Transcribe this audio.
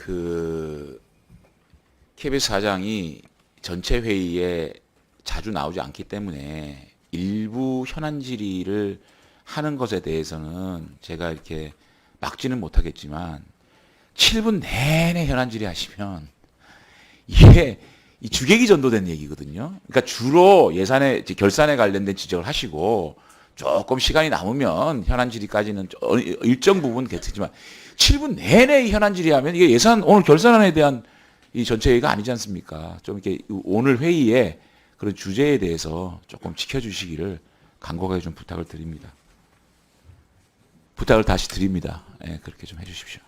그 KBS 사장이 전체 회의에 자주 나오지 않기 때문에 일부 현안 질의를 하는 것에 대해서는 제가 이렇게 막지는 못하겠지만 7분 내내 현안 질의하시면 이게 이 주객이 전도된 얘기거든요. 그러니까 주로 예산에 결산에 관련된 지적을 하시고 조금 시간이 남으면 현안 질의까지는 어- 일정 부분 괜찮지만 7분 내내 이 현안 질의하면 이게 예산 오늘 결산안에 대한 이 전체 회의가 아니지 않습니까? 좀 이렇게 오늘 회의에 그런 주제에 대해서 조금 지켜주시기를 간곡하게 좀 부탁을 드립니다. 부탁을 다시 드립니다. 예, 그렇게 좀 해주십시오.